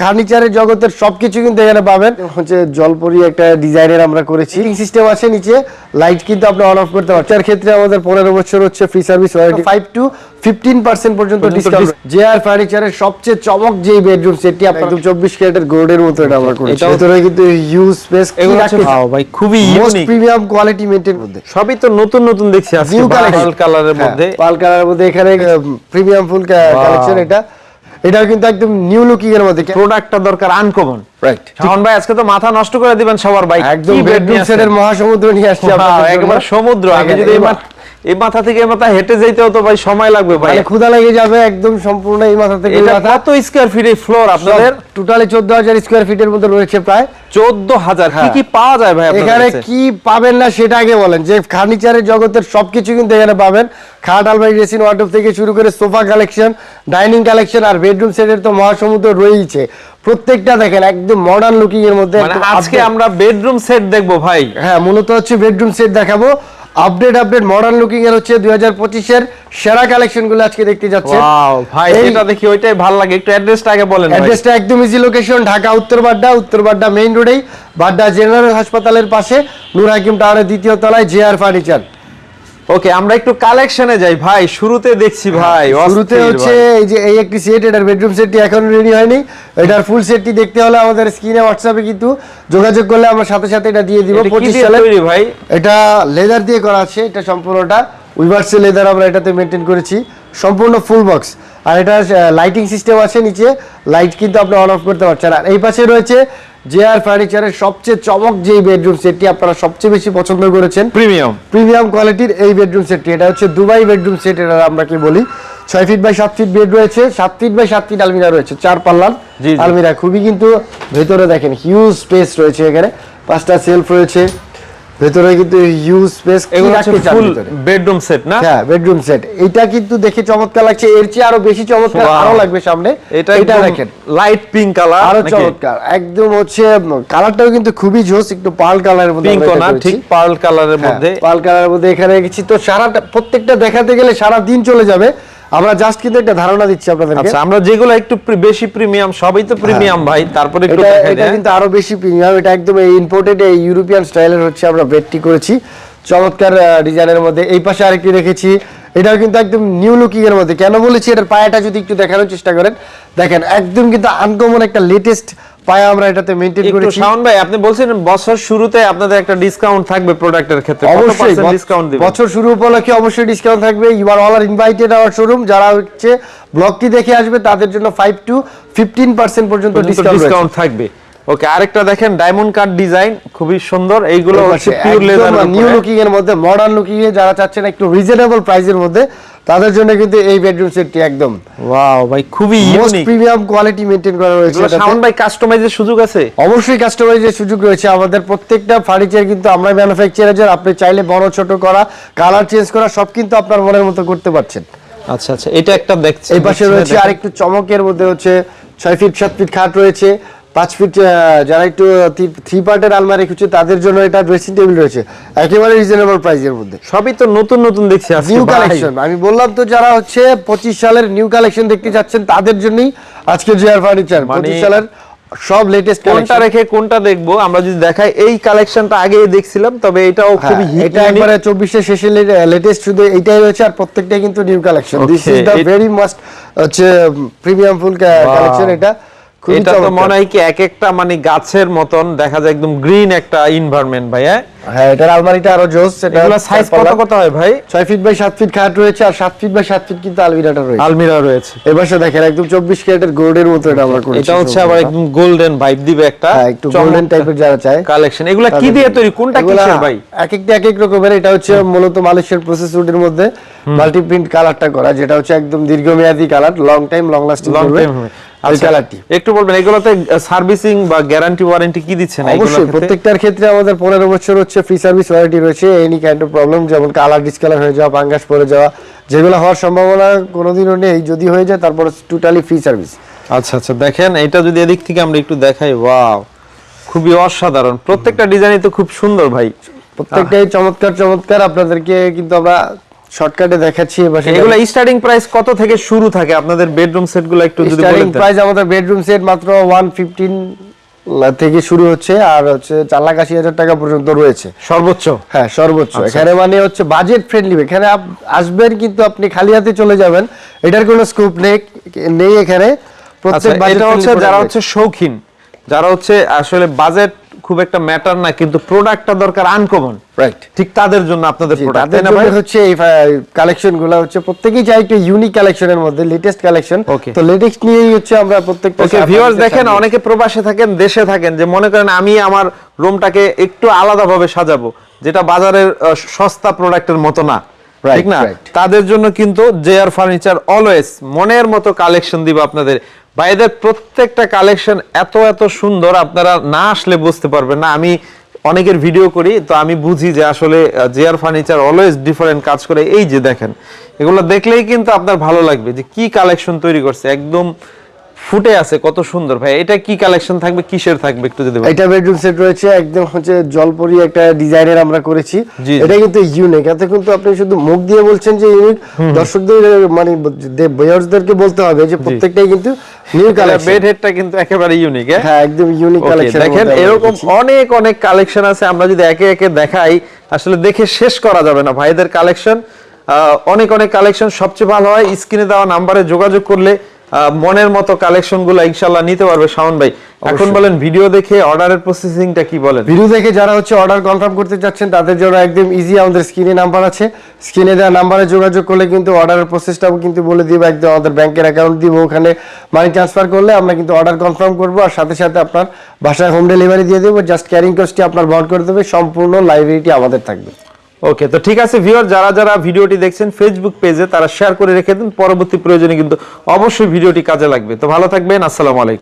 ফার্নিচারের জগতের সবকিছু কিন্তু এখানে পাবেন। হচ্ছে জলপরি একটা ডিজাইনের আমরা করেছি। সিস্টেম আছে নিচে লাইট কিন্তু আপনি অন অফ করতে পারছেন ক্ষেত্রে আমাদের পনেরো বছর হচ্ছে free service warranty five to fifteen percent পর্যন্ত ডিসকাউন্ট যে আর ফার্নিচারের সবচেয়ে চমক যে বেডরুম সেটটি আপনার চব্বিশ ক্যারেটের গোল্ডের মতো এটা আমরা করেছি। ভিতরে কিন্তু হিউজ স্পেস ভাই খুবই ইউনিক প্রিমিয়াম কোয়ালিটি মেনটেন মধ্যে। সবই তো নতুন নতুন দেখছি আজকে পাল কালারের মধ্যে। পাল কালারের মধ্যে এখানে প্রিমিয়াম ফুল কালেকশন এটা। এটাও কিন্তু একদম নিউ লুকিং এর মধ্যে। প্রোডাক্টটা দরকার আনকমন রাইট শাওন ভাই আজকে তো মাথা নষ্ট করে দিবেন সবার বাইক একদম বেডরুম? সেটের মহাসমুদ্র নিয়ে আসছি একবার সমুদ্র। আগে যদি এবার- এই মাথা থেকে মাথা হেঁটে যাইতেও তো ভাই সময় লাগবে ভাই। মানে ক্ষুধা লেগে যাবে একদম সম্পূর্ণ এই মাথা থেকে মাথা। কত স্কয়ার ফিট এই ফ্লোর আপনাদের? টোটালি চোদ্দ হাজার স্কোয়ার ফিটের মধ্যে রয়েছে প্রায়। চোদ্দ হাজার কি হ্যাঁ। কি পাওয়া যায় ভাই এখানে কি পাবেন না সেটা আগে বলেন। যে ফার্নিচারের জগতের সবকিছু কিন্তু এখানে পাবেন। খাট আলমারি ড্রেসিং ওয়ার্ডরোব থেকে শুরু করে সোফা কালেকশন ডাইনিং কালেকশন আর বেডরুম সেটের তো মহাসমুদ্র রয়েইছে। প্রত্যেকটা দেখেন একদম মডার্ন লুকিং এর মধ্যে মানে আজকে আমরা বেডরুম সেট দেখব ভাই। হ্যাঁ মূলত হচ্ছে বেডরুম সেট দেখাবো। আপডেট আপডেট মডার্ন লুকিং এর হচ্ছে দুই হাজার পঁচিশ এর পঁচিশের সেরা কালেকশনগুলো আজকে দেখতে যাচ্ছে। ওয়াও ভাই এটা দেখি ওইটাই ভালো লাগে। একটু অ্যাড্রেসটা আগে বলেন অ্যাড্রেসটা একদম ইজি লোকেশন ঢাকা উত্তর বাড্ডা উত্তর বাড্ডা মেইন রোডেই বাড্ডা জেনারেল হাসপাতালের পাশে নূর হাকিম টাওয়ারের দ্বিতীয় তলায় জে আর ফার্নিচার ওকে আমরা একটু কালেকশনে যাই। ভাই শুরুতে দেখছি ভাই শুরুতে হচ্ছে এই যে এই একটি সেট এটার বেডরুম সেটটি এখনও রেডি হয়নি। এটার ফুল সেটটি দেখতে হলে আমাদের স্ক্রিনে হোয়াটসঅ্যাপে কিন্তু যোগাযোগ করলে আমরা সাথে সাথে এটা দিয়ে দিব এটা কি পঁচিশ দিয়ে সালে ভাই? এটা লেদার দিয়ে করা আছে এটা সম্পূর্ণটা উইভার্সে লেদার আমরা এটাতে মেনটেন করেছি। সম্পূর্ণ ফুল বক্স আর এটা লাইটিং সিস্টেম আছে নিচে। লাইট কিন্তু আপনি অন অফ করতে পারছেন আর এই পাশে রয়েছে জে আর ফার্নিচারের সবচেয়ে চমক যে বেডরুম সেটটি আপনারা সবচেয়ে বেশি পছন্দ করেছেন প্রিমিয়াম প্রিমিয়াম কোয়ালিটির এই বেডরুম সেটটি এটা হচ্ছে দুবাই বেডরুম সেট এটা আমরা কি বলি। ছয় ফিট বাই সাত ফিট বেড রয়েছে সাত ফিট বাই সাত ফিট আলমিরা রয়েছে চার পাল্লার। আলমিরা। খুবই কিন্তু ভেতরে দেখেন হিউজ স্পেস রয়েছে এখানে। পাঁচটা সেলফ রয়েছে। ভেতরে কিন্তু huge space full bedroom set না? হ্যাঁ বেডরুম সেট এটা কিন্তু দেখে চমৎকার লাগছে। এর চেয়ে আরও বেশি চমৎকার আরও লাগবে সামনে। এটা এটা দেখেন। লাইট পিঙ্ক কালার আরও চমৎকার। একদম হচ্ছে কালারটাও কিন্তু খুবই জোস একটু পার্ল কালারের মধ্যে পিঙ্ক না ঠিক পার্ল কালারের হ্যাঁ, মধ্যে। পাল কালারের মধ্যে এখানে রেখেছি তো সারাটা প্রত্যেকটা দেখাতে গেলে সারা দিন চলে যাবে। আমরা জাস্ট কিন্তু একটা ধারণা দিচ্ছি আপনাদেরকে। আচ্ছা আমরা যেগুলো একটু বেশি প্রিমিয়াম সবই তো প্রিমিয়াম ভাই তারপরে একটু দেখাই এটা কিন্তু আরও বেশি প্রিমিয়াম এটা একদম এই ইম্পোর্টেড এই ইউরোপিয়ান স্টাইলের হচ্ছে আমরা বেডটি করেছি। চমৎকার ডিজাইনের মধ্যে। এই পাশে আরেকটি রেখেছি এটাও কিন্তু একদম নিউ লুকিং এর মধ্যে। কেন বলেছি? এটার পায়াটা যদি একটু দেখানোর চেষ্টা করেন। দেখেন একদম কিন্তু আনকমন একটা লেটেস্ট পায়া আমরা এটাতে মেনটেন একটু শাওন ভাই আপনি বলছিলেন বছর শুরুতে আপনাদের একটা ডিসকাউন্ট থাকবে প্রোডাক্টের ক্ষেত্রে। অবশ্যই ডিসকাউন্ট দিবেন? বছর শুরু উপলক্ষে অবশ্যই ডিসকাউন্ট থাকবে। You are all are invited our showroom যারা হচ্ছে ব্লগটি দেখে আসবে তাদের জন্য ফাইভ টু ফিফটিন পার্সেন্ট পর্যন্ত ডিসকাউন্ট ডিসকাউন্ট থাকবে। ওকে আরেকটা দেখেন ডায়মন্ড কাট ডিজাইন খুবই সুন্দর। এইগুলো হচ্ছে পিওর লেদার নিউ লুকিং এর মধ্যে মডার্ন লুকিং এ যারা চাচ্ছেন একটু রিজনেবল প্রাইসের মধ্যে তাদের জন্য কিন্তু এই বেডরুম সেটটি একদম ওয়াও ভাই খুবই most unique premium quality maintain করা রয়েছে। শাওন ভাই কাস্টমাইজের সুযোগ আছে? অবশ্যই কাস্টমাইজের সুযোগ রয়েছে। আমাদের প্রত্যেকটা ফার্নিচার কিন্তু আমরা ম্যানুফ্যাকচারার আপনি চাইলে বড় ছোট করা কালার চেঞ্জ করা সব কিন্তু আপনার মনের মতো করতে পারছেন। আচ্ছা আচ্ছা এটা একটা দেখছি এই পাশে রয়েছে আরেকটু চমকের মধ্যে হচ্ছে ছয় ফিট সাত ফিট খাট রয়েছে। পাঁচ ফিট যারা একটু থ্রি পার্টের আলমারি খুঁজছে তাদের জন্য এটা ড্রেসিং টেবিল রয়েছে। একেবারে রিজনেবল প্রাইসের মধ্যে। সবই তো নতুন নতুন দেখছি নিউ কালেকশন আমি বললাম তো যারা হচ্ছে পঁচিশ সালের নিউ কালেকশন দেখতে যাচ্ছেন তাদের জন্যই আজকে ফার্নিচার মানে- পঁচিশ সালের সব লেটেস্ট কোনটা রেখে কোনটা দেখব? আমরা যদি দেখাই এই কালেকশনটা আগে দেখছিলাম তবে এটাও খুবই হ্যাঁ, এটা unique। একবারে চব্বিশের শেষে লেটেস্ট শুধু এটাই রয়েছে আর প্রত্যেকটাই কিন্তু new collection this is the very must হচ্ছে প্রিমিয়াম ফুল কালেকশন এটা। খুবই এটা তো চমৎকার। মনে হয় কি এক একটা মানে গাছের মতন দেখা যায় একদম গ্রিন একটা এনভায়রনমেন্ট ভাই হ্যাঁ? হ্যাঁ এটার আলমারিটা আরও জোস এটা এগুলো সাইজ কত কত হয় ভাই? ছয় ফিট বাই সাত ফিট খাট রয়েছে আর সাত ফিট বাই সাত ফিট কিন্তু আলমিরাটা রয়েছে। আলমিরা রয়েছে। এবার দেখেন একদম চব্বিশ ক্যারেটের গোল্ডের মতো এটা আমরা করেছি এটা হচ্ছে আবার একদম গোল্ডেন ভাইব দিবে একটা হ্যাঁ একটু গোল্ডেন টাইপের যারা চায় কালেকশন এগুলা কি দিয়ে তৈরি? কোনটা কিসের ভাই? এক একটা এক এক রকমের এটা হচ্ছে মূলত মালয়েশিয়ার প্রসেস উডের মধ্যে মাল্টি প্রিন্ট কালারটা করা যেটা হচ্ছে একদম দীর্ঘমেয়াদী colour long time long lasting করবে। আচ্ছা একটু বলবেন এগুলোতে সার্ভিসিং বা গ্যারান্টি ওয়ারেন্টি কি দিচ্ছেন অবশ্যই প্রত্যেকটার ক্ষেত্রে আমাদের পনেরো বছর হচ্ছে ফ্রি সার্ভিস ওয়ারেন্টি রয়েছে এনি কাইন্ড অফ প্রবলেম যেমন কালার ডিসকালার হয়ে যাওয়া পাঙ্গাস পড়ে যাওয়া যেগুলো হওয়ার সম্ভাবনা কোনোদিনও নেই যদি হয়ে যায় তারপর টোটালি ফ্রি সার্ভিস আচ্ছা আচ্ছা দেখেন এটা যদি এদিক থেকে আমরা একটু দেখাই ওয়াও খুবই অসাধারণ। প্রত্যেকটা ডিজাইনই তো খুব সুন্দর ভাই। প্রত্যেকটাই চমৎকার চমৎকার আপনাদেরকে কিন্তু আমরা শর্টকাটে দেখাচ্ছি এবার এগুলো স্টার্টিং প্রাইস কত থেকে শুরু থাকে? আপনাদের বেডরুম সেটগুলো একটু যদি স্টার্টিং প্রাইস আমাদের বেডরুম সেট মাত্র ওয়ান ফিফটিন থেকে শুরু হচ্ছে আর হচ্ছে চার লাখ আশি হাজার টাকা পর্যন্ত রয়েছে। সর্বোচ্চ? হ্যাঁ সর্বোচ্চ। আচ্ছা। এখানে মানে হচ্ছে বাজেট ফ্রেন্ডলি এখানে আসবেন কিন্তু আপনি খালি হাতে চলে যাবেন এটার কোনো স্কোপ নেই নেই এখানে। আচ্ছা প্রত্যেক budget এটা হচ্ছে যারা হচ্ছে শৌখিন যারা হচ্ছে আসলে বাজেট খুব একটা ম্যাটার না কিন্তু প্রোডাক্টটা দরকার আনকমন রাইট ঠিক তাদের জন্য আপনাদের প্রোডাক্ট তাই না ভাই? হচ্ছে এই কালেকশনগুলো হচ্ছে প্রত্যেকেই চাই একটু ইউনিক কালেকশনের মধ্যে লেটেস্ট কালেকশন তো লেটেস্ট নিয়েই হচ্ছে আমরা প্রত্যেকটা ওকে ভিউয়ার্স দেখেন অনেকে প্রবাসে থাকেন দেশে থাকেন যে মনে করেন আমি আমার রুমটাকে একটু আলাদাভাবে সাজাবো যেটা বাজারের সস্তা প্রোডাক্টের মতো না। ঠিক না. তাদের জন্য কিন্তু জেআর ফার্নিচার অলওয়েজ মনের মতো কালেকশন দিব আপনাদের। বাইরের প্রত্যেকটা কালেকশন এত এত সুন্দর, আপনারা না আসলে বুঝতে পারবেন না। আমি অনেকের ভিডিও করি, তো আমি বুঝি যে আসলে জেয়ার ফার্নিচার অলওয়েজ ডিফারেন্ট কাজ করে। এই যে দেখেন, এগুলো দেখলেই কিন্তু আপনার ভালো লাগবে যে কি কালেকশন তৈরি করছে। একদম ফুটে আছে কত সুন্দর। ভাই এটা কি কালেকশন থাকবে? কিসের থাকবে একটু যদি এটা বেডরুম সেট রয়েছে একদম হচ্ছে জলপরি একটা ডিজাইনের আমরা করেছি। এটা কিন্তু ইউনিক এতে কিন্তু আপনি শুধু মুখ দিয়ে বলছেন যে ইউনিক দর্শকদের মানে ভিউয়ার্সদেরকে বলতে হবে যে প্রত্যেকটাই কিন্তু নিউ কালেকশন বেড হেডটা কিন্তু একেবারে ইউনিক হ্যাঁ? একদম ইউনিক কালেকশন দেখেন এরকম অনেক অনেক কালেকশন আছে আমরা যদি একে একে দেখাই আসলে দেখে শেষ করা যাবে না। ভাইদের কালেকশন অনেক অনেক কালেকশন সবচেয়ে ভালো হয় স্ক্রিনে দেওয়া নাম্বারে যোগাযোগ করলে মনের মতো কালেকশনগুলো ইনশাল্লাহ নিতে পারবে শাওন ভাই। এখন বলেন ভিডিও দেখে অর্ডারের প্রসেসিংটা কি বলেন? ভিডিও দেখে যারা হচ্ছে অর্ডার কনফার্ম করতে চাচ্ছেন তাদের জন্য একদম ইজি আমাদের স্ক্রিনে নাম্বার আছে। স্ক্রিনে দেওয়া নাম্বারে যোগাযোগ করলে কিন্তু অর্ডারের প্রসেসটাও কিন্তু বলে দিব একদম আমাদের ব্যাংকের অ্যাকাউন্ট দিব ওখানে মানি ট্রান্সফার করলে আমরা কিন্তু অর্ডার কনফার্ম করব আর সাথে সাথে আপনার বাসায় হোম ডেলিভারি দিয়ে দেবো জাস্ট ক্যারিং কস্টটি আপনার বহন করে দেবে সম্পূর্ণ লাইব্রেরিটি আমাদের থাকবে। ওকে তো ঠিক আছে ভিউয়ার যারা যারা ভিডিওটি দেখছেন ফেসবুক পেজে তারা শেয়ার করে রেখে দিন। পরবর্তী প্রয়োজনে কিন্তু অবশ্যই ভিডিওটি কাজে লাগবে। তো ভালো থাকবেন, আসসালামু আলাইকুম।